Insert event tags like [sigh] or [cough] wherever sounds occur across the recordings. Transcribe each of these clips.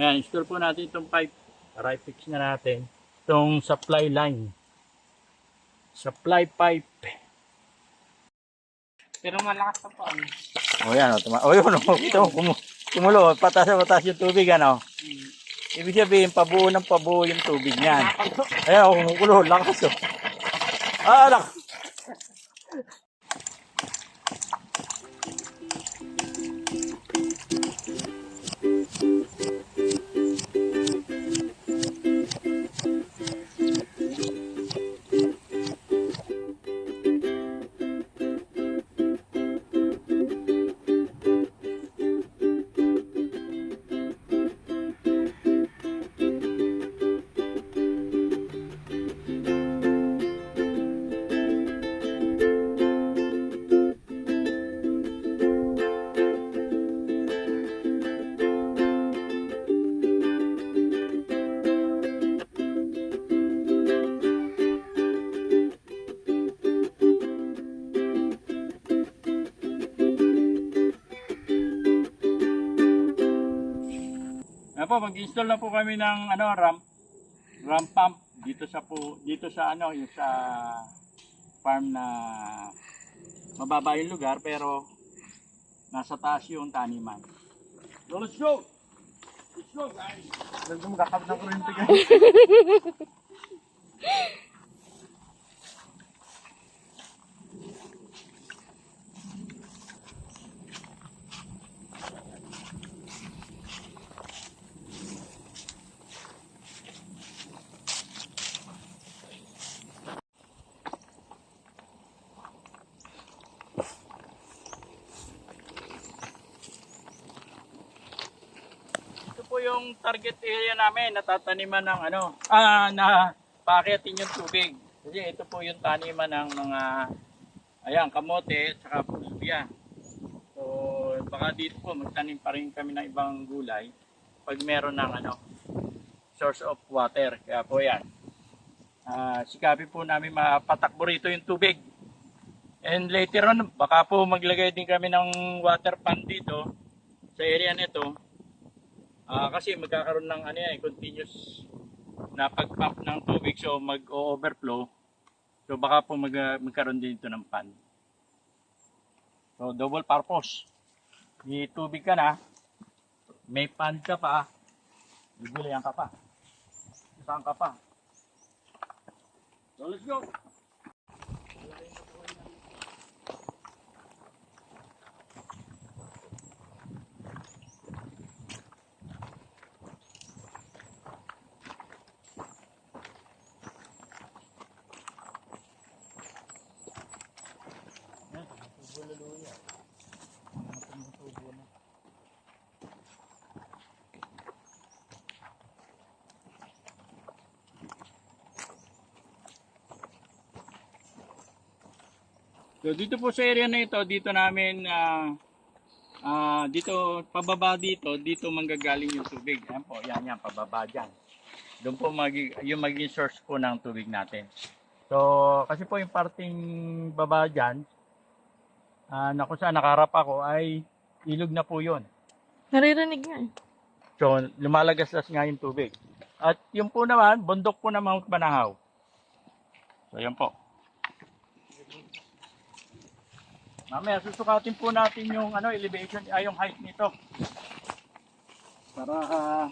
Ayan, install po natin itong pipe. Para i-fix na natin itong supply line. Supply pipe. Pero malakas pa po. ano. O yan, o. Tuma- o yun, o. [laughs] Ito, kumu kumulo. Patas na patas yung tubig, ano. Ibig sabihin, pabuo ng pabuo yung tubig niyan. Ayan, o, kumukulo. Lakas, o. Ah, lakas. Po, mag-install na po kami ng ano, ramp, ramp pump dito sa po, dito sa ano, yung sa farm na mababa yung lugar pero nasa taas yung taniman. So let's go! Let's go guys! Let's go, magkakabit ng kuryente guys. [laughs] yung target area namin, natataniman ng ano, ah, na paakyatin yung tubig. Kasi ito po yung taniman ng mga, ayan, kamote, saka pusbya. So, baka dito po, magtanim pa rin kami ng ibang gulay pag meron ng ano, source of water. Kaya po yan. Ah, sikapin po namin mapatakbo rito yung tubig. And later on, baka po maglagay din kami ng water pump dito sa area nito. Ah, kasi magkakaroon ng ano yan, continuous na pag-pump ng tubig so mag-overflow. So baka po mag magkaroon din ito ng pan. So double purpose. May tubig ka na, may pan ka pa, bibulayan ka pa. Saan ka pa? So let's go! So dito po sa area na ito, dito namin ah ah, dito pababa dito, dito manggagaling yung tubig. Ayan po, yan yan pababa diyan. Doon po magi, yung maging source po ng tubig natin. So, kasi po yung parting baba dyan, ah na kung saan nakarap ako ay ilog na po yun. Naririnig nga eh. So, lumalagaslas nga yung tubig. At yung po naman, bundok po na Mount Banahaw. So, yan po. Mamaya, susukatin po natin yung ano, elevation, ay yung height nito. Para, ah,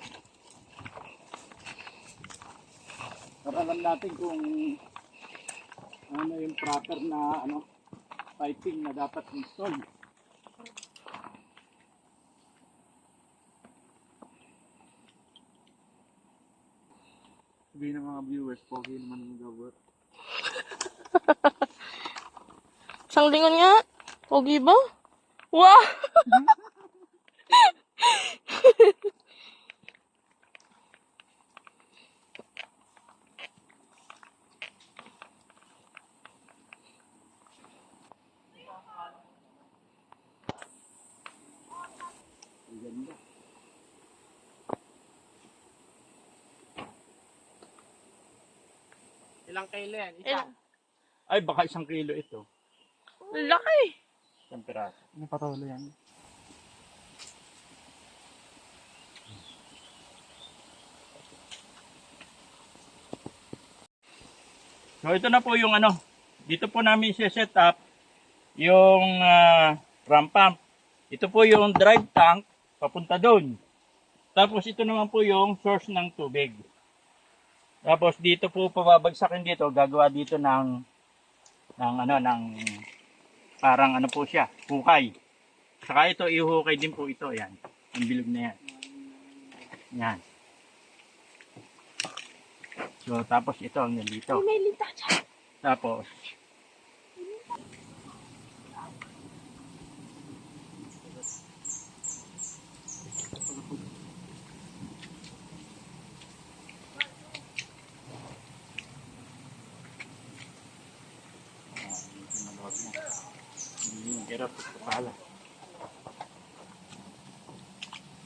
para alam natin kung ano yung proper na ano, piping na dapat install. Sabihin ng mga viewers, pogi naman ang gawat. Isang [laughs] lingon nga. Pogi ba? Wow! Ilang kilo yan? Isa. Ay, baka isang kilo ito. Laki! Isang piraso. Ano patawala yan? So ito na po yung ano, dito po namin set up yung uh, ram pump. Ito po yung drive tank papunta doon. Tapos ito naman po yung source ng tubig. Tapos dito po pababagsakin dito, gagawa dito ng ng ano ng parang ano po siya, hukay. Saka ito ihukay din po ito, yan. Ang bilog na yan. Yan. So tapos ito ang nandito. May linta dyan. Tapos, Hindi, hirap ito pala.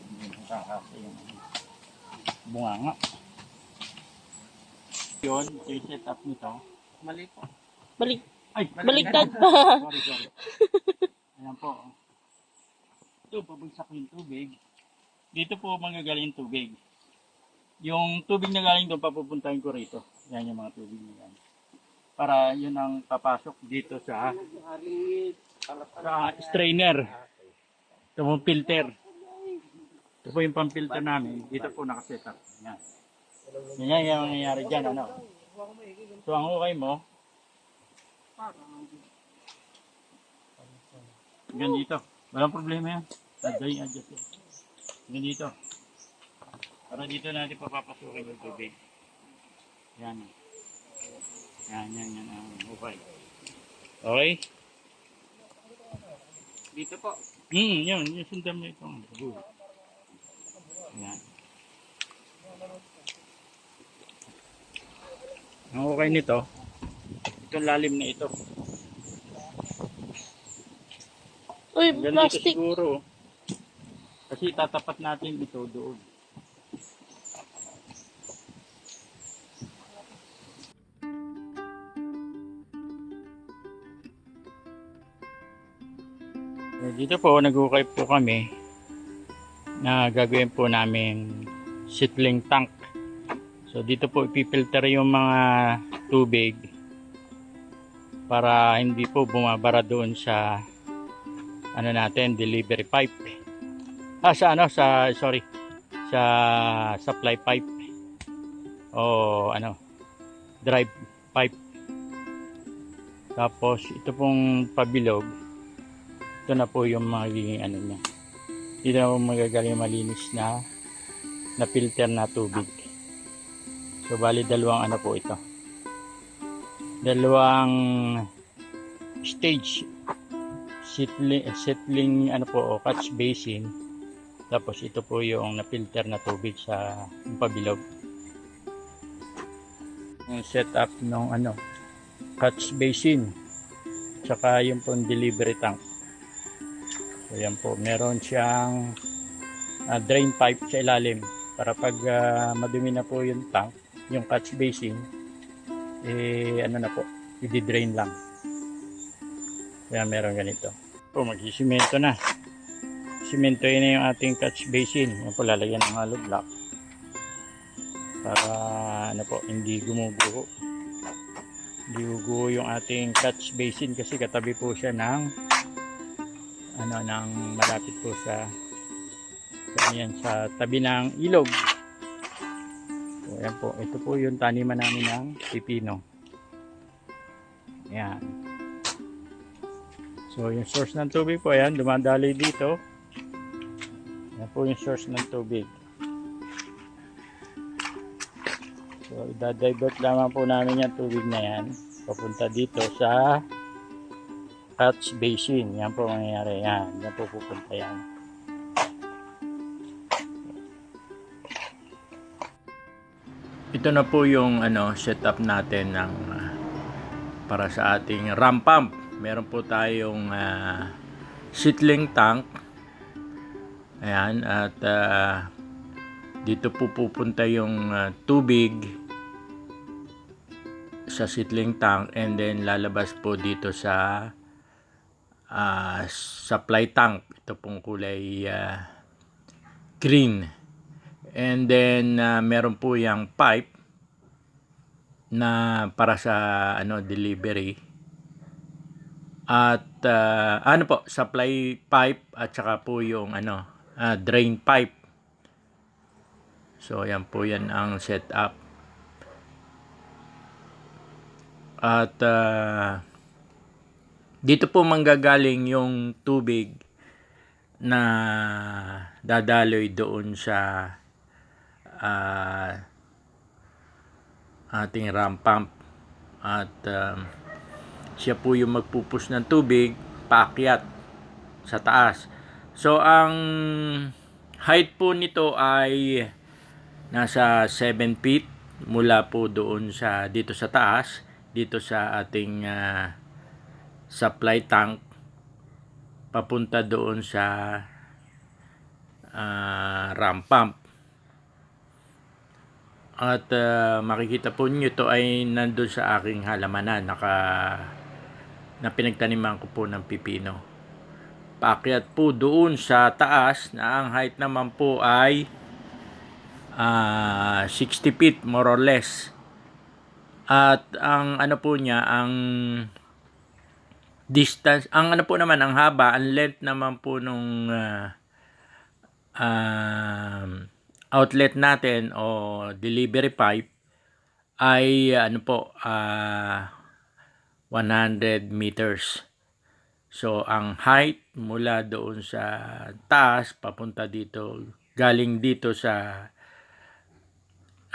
Hindi nakakasa yung bunganga. Yun, ito yung setup nito. Mali po. Balik, Ay, baliktad pa. sorry, sorry. [laughs] Ayan po. Ito, pabagsak yung tubig. Dito po manggagaling tubig. Yung tubig na galing doon, papupuntahin ko rito. Yan yung mga tubig na yan. Para yun ang papasok dito sa sa strainer. Ito po filter. Ito po yung pang-filter namin. Dito po nakasetup. Yan. Yan yung nangyayari dyan. Ano? So, ang okay mo, Hanggang dito. Walang problema yan. Adjust, adjust yan. Hanggang dito. Para dito natin papapasukin yung tubig. Yan. Yan, yan, yan. ang okay. Okay? Dito po. Hmm, yun. Yung sundan mo itong good. Yan. Ang okay nito, itong lalim na ito. Uy, Ganito plastic. siguro. Kasi tatapat natin ito doon. Eh, Dito po, nagukay po kami na gagawin po namin seedling tank. So dito po ipipilter yung mga tubig para hindi po bumabara doon sa ano natin, delivery pipe. Ah, sa ano, sa, sorry, sa supply pipe. O ano, drive pipe. Tapos, ito pong pabilog, ito na po yung magiging ano niya. Dito na po magagaling malinis na na filter na tubig. So, bali dalawang ano po ito. Dalawang stage settling, settling ano po, o catch basin. Tapos ito po yung na-filter na tubig sa pabilog. Yung setup ng ano, catch basin. Tsaka yung pong delivery tank. So yan po, meron siyang ah, drain pipe sa ilalim para pag ah, madumi na po yung tank, yung catch basin, eh ano na po, i-drain lang. Kaya meron ganito. Po, magsisimento na. Simento na yung ating catch basin. Yan po, lalagyan ng hollow block. Para, ano po, hindi gumuguho. Hindi guguho yung ating catch basin kasi katabi po siya ng ano, ng malapit po sa sa, yan, sa tabi ng ilog. So, yan po. Ito po yung taniman namin ng pipino. Yan. So, yung source ng tubig po, ayan, dumadali dito. Yan po yung source ng tubig. So, idadivert lamang po namin yung tubig na yan. Papunta dito sa catch basin. Yan po mangyayari. Yan. Yan po pupunta yan. Ito na po yung ano setup natin ng ah, para sa ating ram pump. Meron po tayong uh, seedling tank. Ayan at ah, dito po pupunta yung ah, tubig sa seedling tank and then lalabas po dito sa ah, supply tank. Ito pong kulay ah, green. And then ah, meron po yung pipe na para sa ano delivery. At ah, ano po, supply pipe at saka po yung ano, ah, drain pipe. So yan po yan ang setup. At ah, dito po manggagaling yung tubig na dadaloy doon sa ah, ating ram pump at um, siya po yung magpupus ng tubig paakyat sa taas. So ang height po nito ay nasa 7 feet mula po doon sa dito sa taas, dito sa ating ah, supply tank papunta doon sa ah, ram pump. At ah, makikita po niyo ito ay nandun sa aking halamanan naka na pinagtaniman ko po ng pipino. Paakyat po doon sa taas na ang height naman po ay ah, 60 feet more or less. At ang ano po niya, ang distance, ang ano po naman, ang haba, ang length naman po nung ah, um, outlet natin o delivery pipe ay ano po, ah 100 meters. So, ang height mula doon sa taas, papunta dito, galing dito sa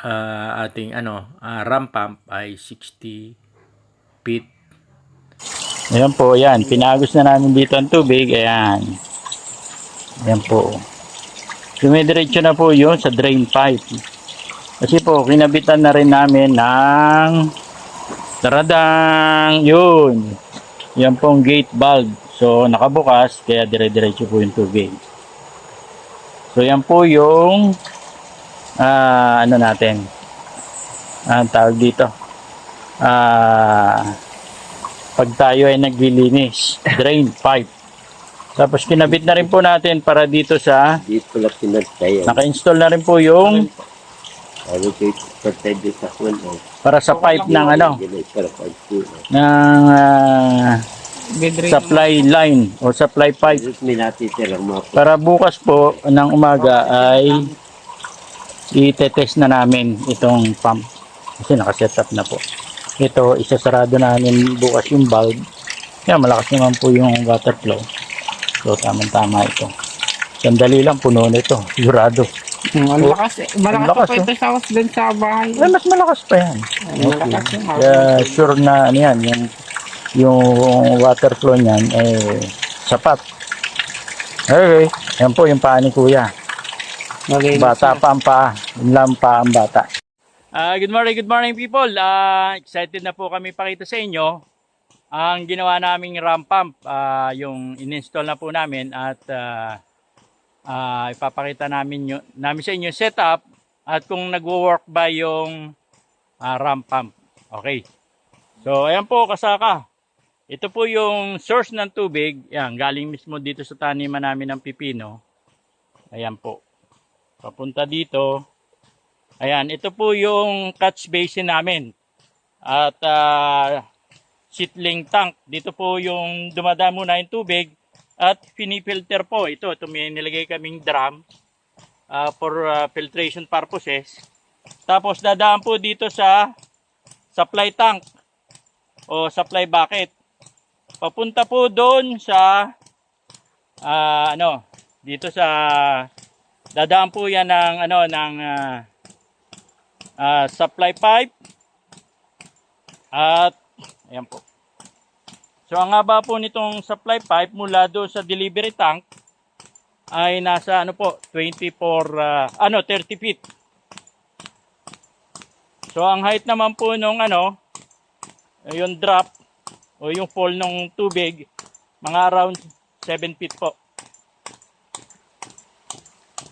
ah, ating ano, ah, ramp pump ay 60 feet. Ayan po, yan. Pinagos na namin dito ang tubig. Ayan. Ayan po. Dumidiretso na po yun sa drain pipe. Kasi po, kinabitan na rin namin ng taradang yun. Yan pong gate valve. So, nakabukas, kaya dire-diretso po yung tubig. So, yan po yung ah ano natin. Ang tawag dito. Ah, pag tayo ay naglilinis, drain pipe. Tapos kinabit na rin po natin para dito sa Di pala pinagtayo. naka-install na rin po yung Ano kayo patay din sa kuno. para sa pipe ng ano, Hindi para pagkuno. ng ah, supply line o supply pipe. Just may natitira mga po. Para bukas po ng umaga ay itetest na namin itong pump. Kasi nakaset up na po. Ito, isasarado namin bukas yung valve. Kaya malakas naman po yung water flow. So, tamang-tama ito. Sandali lang, puno nito. Sigurado. Hmm, ang lakas eh. Malakas Ang lakas, pa po ito sa house dun sa bahay. Ay, mas malakas pa yan. Ang lakas yung house. Kaya sure na ano yan, yung, yung water flow niyan eh sapat. Okay, yan po yung paa ni kuya. Malinis Bata na. pa ang paa. Yun lang pa ang bata. Ah, good morning, good morning people. Ah, excited na po kami pakita sa inyo ang ginawa naming ram pump, ah, yung in-install na po namin at ah, ah, ipapakita namin yun, namin sa inyo setup at kung nagwo-work ba yung ah, ram pump. Okay. So, ayan po kasaka. Ito po yung source ng tubig. Yan, galing mismo dito sa taniman namin ng pipino. Ayan po. Papunta dito. Ayan, ito po yung catch basin namin. At ah, seedling tank. Dito po yung dumadamo na yung tubig. At pinifilter po. Ito, ito may nilagay kaming drum ah, for ah, filtration purposes. Tapos dadaan po dito sa supply tank o supply bucket. Papunta po doon sa ah, ano, dito sa dadaan po yan ng ano ng ah, ah, supply pipe at ayan po. So ang haba po nitong supply pipe mula doon sa delivery tank ay nasa ano po 24 ah, ano 30 feet. So ang height naman po nung ano yung drop o yung fall ng tubig mga around 7 feet po.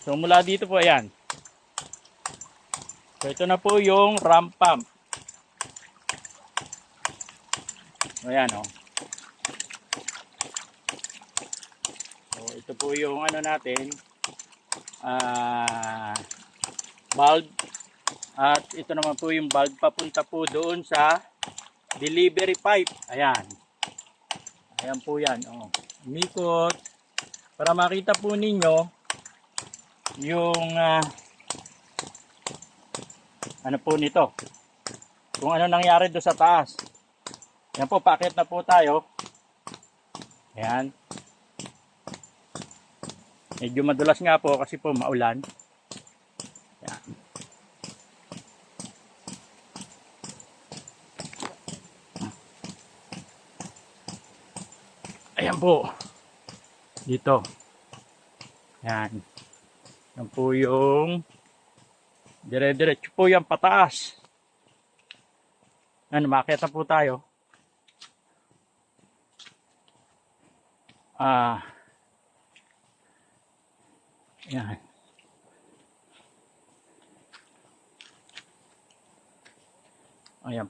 So mula dito po ayan. So ito na po yung ramp pump. Ayan o. So ito po yung ano natin. Ah valve At ito naman po yung bulb papunta po doon sa delivery pipe. Ayan. Ayan po yan. Oh. Umikot. Para makita po ninyo yung ah, ano po nito. Kung ano nangyari doon sa taas. Yan po, packet na po tayo. Ayan. Medyo madulas nga po kasi po maulan. Ayan. Ayan po. Dito. Ayan. Yan po yung dire-diretso po yan pataas. Ano, makita po tayo. Ah. Yan. Ayan.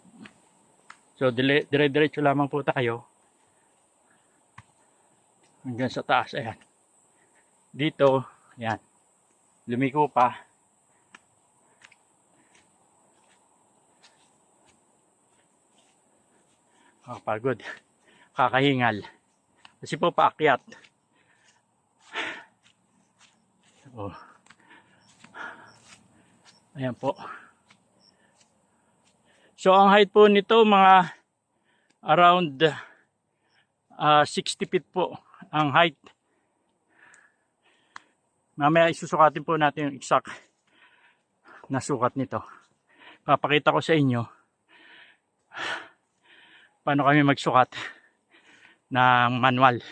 So, dire- dire-diretso lamang po tayo. Hanggang sa taas. Ayan. Dito. Ayan. Lumiko pa. Kakapagod. Kakahingal. Kasi po paakyat. Oh. Ayan po. So ang height po nito mga around ah, 60 feet po ang height. Mamaya isusukatin po natin yung exact na sukat nito. Papakita ko sa inyo [sighs] paano kami magsukat ng manual.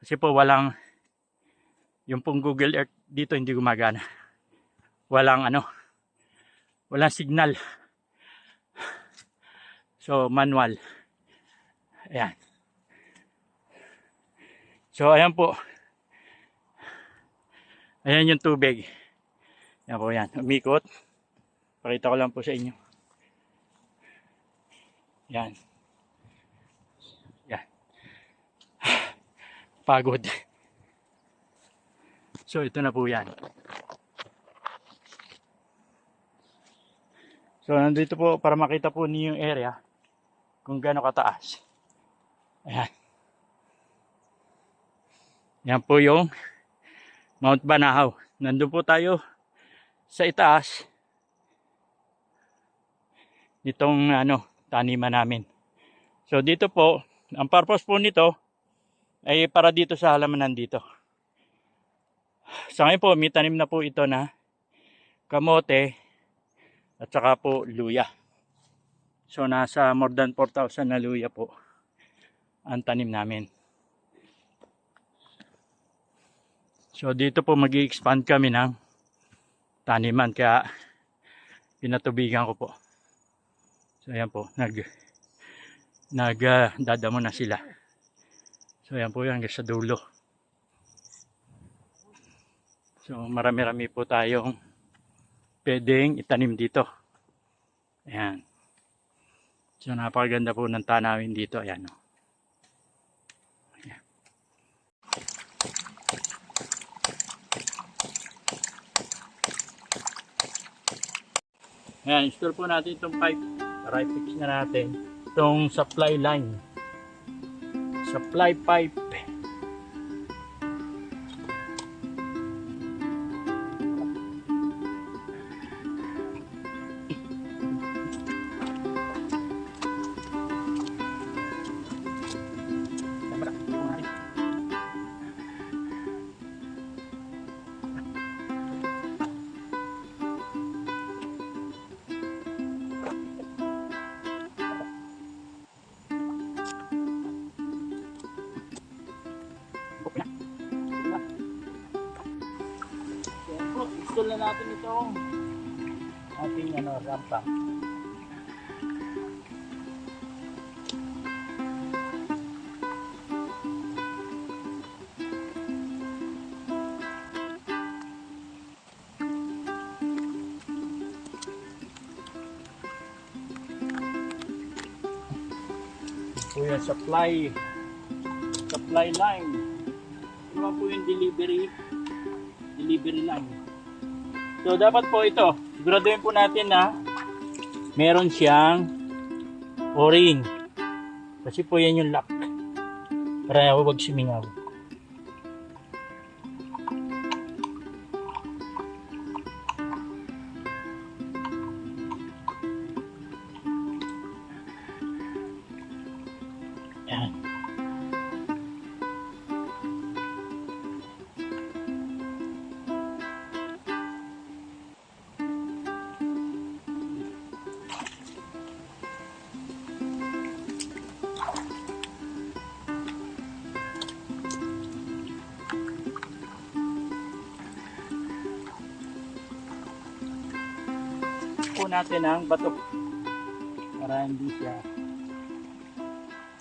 Kasi po walang yung pong Google Earth dito hindi gumagana. Walang ano, walang signal. So manual. Ayan. So ayan po. Ayan yung tubig. Yan po yan. Umikot. Pakita ko lang po sa inyo. Yan. Yan. Pagod. [laughs] So ito na po yan. So nandito po para makita po niyo yung area kung gaano kataas. Ayan. Yan po yung Mount Banahaw. Nandun po tayo sa itaas nitong ano, taniman namin. So dito po, ang purpose po nito ay para dito sa halamanan dito. Sa ngayon po, may tanim na po ito na kamote at saka po luya. So nasa more than 4,000 na luya po ang tanim namin. So dito po mag expand kami ng taniman kaya pinatubigan ko po. So ayan po, nag nag ah, dadamo na sila. So ayan po yan hanggang sa dulo. So marami-rami po tayong pwedeng itanim dito. Ayan. So napakaganda po ng tanawin dito. Ayan o. Ayan. Ayan, install po natin itong pipe. Para i-fix na natin itong supply line. Supply pipe. Install na natin itong ating ano, rampa. po yung supply supply line. Naman po yung delivery delivery line. So, dapat po ito, siguraduhin po natin na meron siyang o-ring. Kasi po yan yung lock. Para huwag sumingaw. Yan. Natin ang bato. Para hindi siya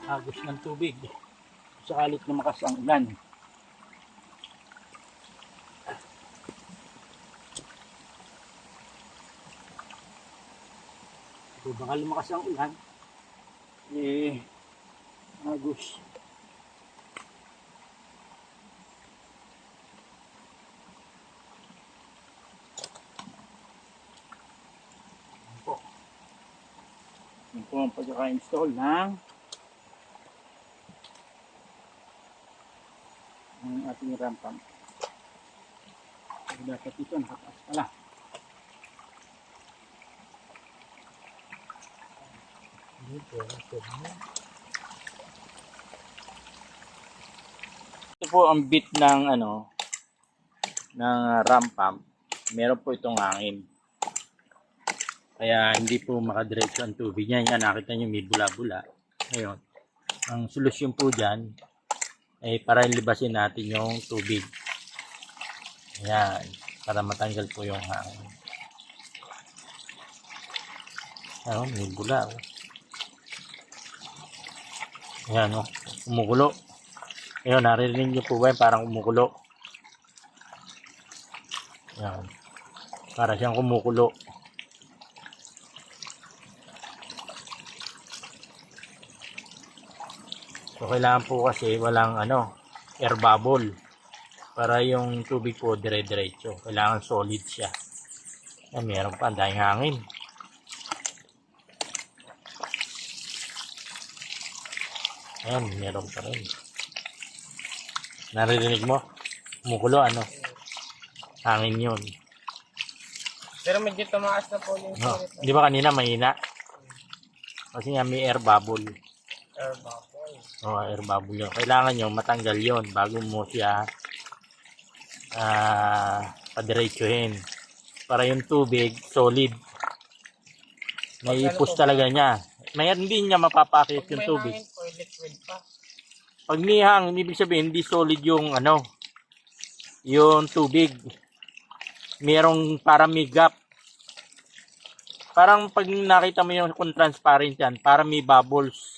agos ng tubig sakalit lumakas ang ulan so baka lumakas ang ulan eh agos yun po ang pagkaka-install ng ng ating RAM pump. Dapat ito nakataas pala. Ito po ang bit ng ano ng RAM pump. Meron po itong hangin. Kaya hindi po makadiretso ang tubig niya. Yan, nakita niyo may bula-bula. Ngayon, ang solusyon po dyan ay para libasin natin yung tubig. Ayan, para matanggal po yung hangin. Ayan, may bula. Oh. Ayan, oh, umukulo. Ayan, naririnig niyo po ba yun? Parang umukulo. Ayan. Para siyang kumukulo. So, kailangan po kasi walang ano, air bubble. Para yung tubig po dire-diretso. Kailangan solid siya. Yan, meron pa, daming hangin. Ayan, meron pa rin. Naririnig mo? Kumukulo, ano? Hangin yun. Pero medyo tumaas na po yung No. Di ba kanina mahina? Kasi nga may air bubble. air bubble. Oh, air bubble yun. Kailangan nyo matanggal yon bago mo siya ah padiretsuhin. Para yung tubig solid. Naipos talaga niya. May hindi niya mapapakit yung tubig. Pag nihang, ibig sabihin hindi solid yung ano, yung tubig. Merong parang may gap. Parang pag nakita mo yung kung transparent yan, parang may bubbles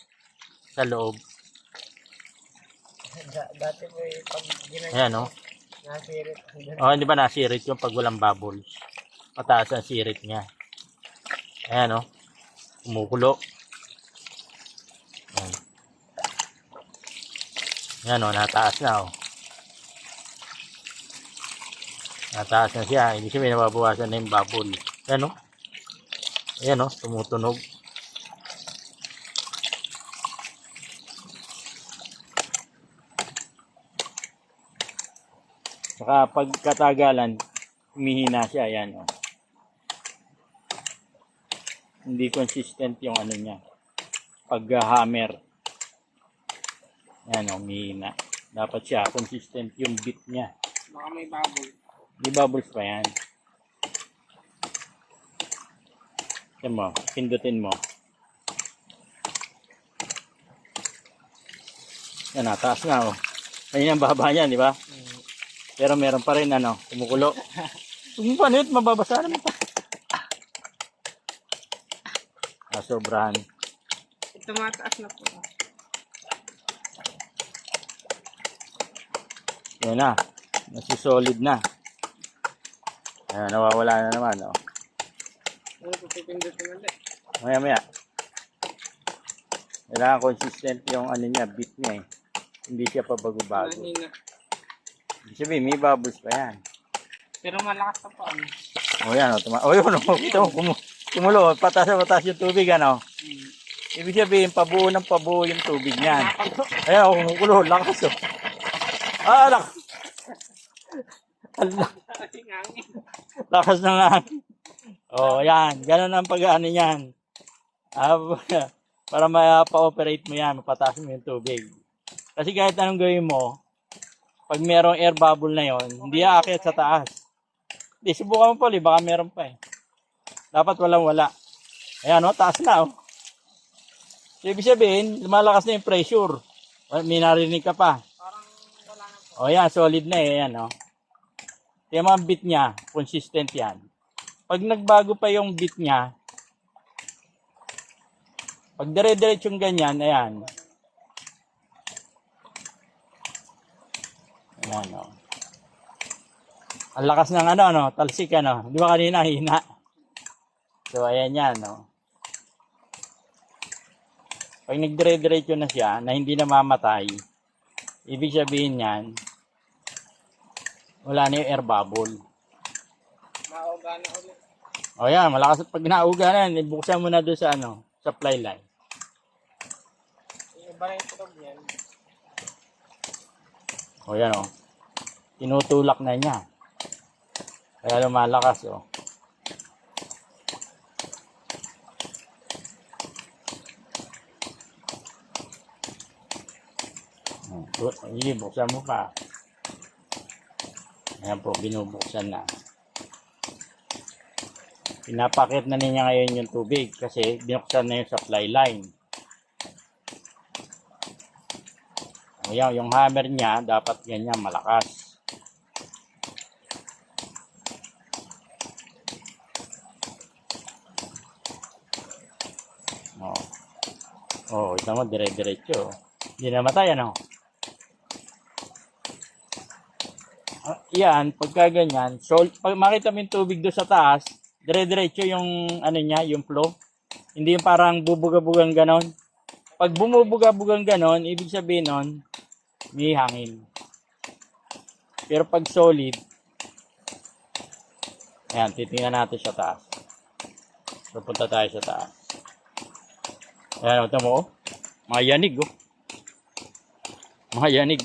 sa loob. Dati po eh, pag ginagawa Ayan, oh. nasirit. Oh, hindi ba nasirit yung pag walang bubbles? Mataas ang sirit niya. Ayan, oh. Kumukulo. Ayan. Ayan, oh. Nataas na, oh. Nataas na siya. Hindi siya nababawasan na yung bubble. Ayan, oh. Ayan, oh. Tumutunog. Saka pagkatagalan, humihina siya. Ayan, oh. Hindi consistent yung ano niya. Pag-hammer. Ayan, oh, humihina. Dapat siya, consistent yung beat niya. Baka may bubble. Di bubbles pa yan. Yan mo, pindutin mo. Yan, nataas na oh. Ayun ang baba niyan, di ba? Pero meron pa rin ano, kumukulo. Kung paano yun, mababasa naman pa. Ah, sobrahan. Tumataas na po. Yan na. Nasi solid na. Ayan, nawawala na naman. Oh. Ano? Maya maya. Kailangan consistent yung ano niya, beat niya eh. Hindi siya pa bago-bago. Mahina. Sabihin, may bubbles pa yan. Pero malakas na po. Ano? O yan, o. Tuma- o yun, o. Kita mo, kumulo. Patas na patas yung tubig, ano. Ibig sabihin, pabuo ng pabuo yung tubig niyan. Ayan, o, kumukulo. Lakas, o. Ah, lak. Ala. Lakas na nga. O, yan. Ganun ang pag-ano niyan. Ah, [laughs] para ma-operate mo yan, mapataas mo yung tubig. Kasi kahit anong gawin mo, pag merong air bubble na yon, hindi aakyat sa taas. Hindi, subukan mo pala, baka meron pa eh. Dapat walang wala. Ayan o, taas na o. So, ibig sabihin, lumalakas na yung pressure. May narinig ka pa. O yan, solid na eh. Yan o. Yung mga bit niya, consistent yan. Pag nagbago pa yung bit niya, pag dire-diretsong ganyan, ayan. Ayan o. Ang lakas ng ano, no? Talsik, ano? Di ba kanina, hina? So, ayan yan, no? Pag nagdire-diretso na siya, na hindi na mamatay, ibig sabihin yan, wala na yung air bubble. Mauga na ulit. O yan, malakas. Pag nauga na yan, ibuksan mo na doon sa ano, supply line. Iba na yung. O yan o. Tinutulak na niya. Kaya lumalakas o. Hmm, bu- Sige, buksan mo pa. Ayan po, binubuksan na. Pinapakit na niya ngayon yung tubig kasi binuksan na yung supply line. Ayan, yung hammer niya, dapat ganyan malakas. Oh. Oh, ito mo, dire-diretso. Hindi namatay, ano? Ah, yan, pagka ganyan, so, pag makita mo yung tubig doon sa taas, dire-diretso yung, ano niya, yung flow. Hindi yung parang bubuga-bugang ganon. Pag bumubuga-bugang ganon, ibig sabihin nun, may hangin. Pero pag solid, ayan, titingnan natin sa taas. So, punta tayo sa taas. Ayan, ito mo, oh. Mga yanig, oh. Mga yanig.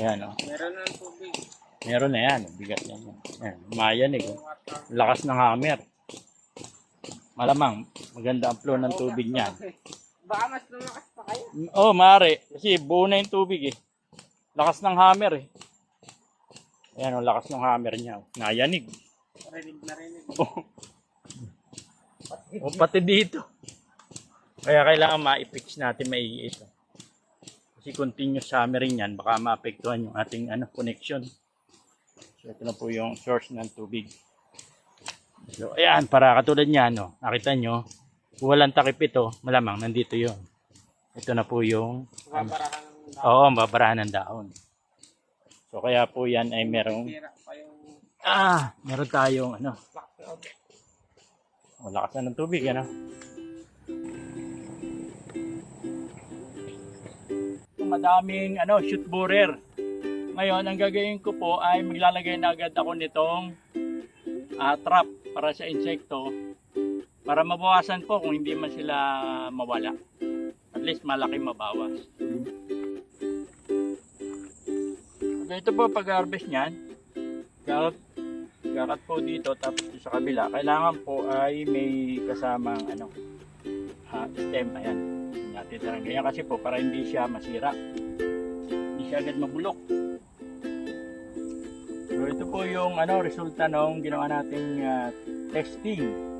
Ayan, oh. Meron na tubig. Meron na yan. Bigat yan. Ayan, mga yanig, oh. Lakas ng hammer. Malamang, maganda ang flow ng tubig niyan. [laughs] Baka mas lumakas pa kayo. Oh, mare. Kasi buo na yung tubig eh. Lakas ng hammer eh. Ayan, ang lakas ng hammer niya. oh. Nayanig. Rinig na rinig. Oh. o pati dito. Kaya kailangan ma-fix natin maigi ito. Kasi continuous hammering yan, baka maapektuhan yung ating ano, connection. So ito na po yung source ng tubig. So ayan, para katulad niya, no, nakita nyo, kung walang takip ito, malamang nandito yon. Ito na po yung ng dahon. Oo, ang babarahan ng dahon. So kaya po yan ay merong ah, meron tayong ano, backload. malakas na ng tubig, ano. Madaming ano, shoot borer. Ngayon, ang gagawin ko po ay maglalagay na agad ako nitong ah, trap para sa insekto para mabawasan po kung hindi man sila mawala. At least malaki mabawas. So, ito po pag-harvest niyan. Gakat, gakat po dito tapos sa kabila. Kailangan po ay may kasamang ano, ah, stem. Ayan. Natin tarang ganyan kasi po para hindi siya masira. Hindi siya agad mabulok. So ito po yung ano resulta nung ginawa nating ah, testing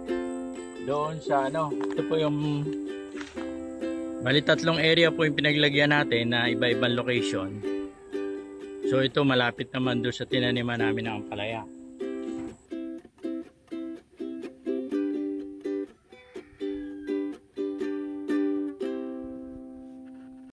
doon sa ano, ito po yung Bali tatlong area po yung pinaglagyan natin na iba-ibang location. So ito malapit naman doon sa tinaniman namin ng ampalaya.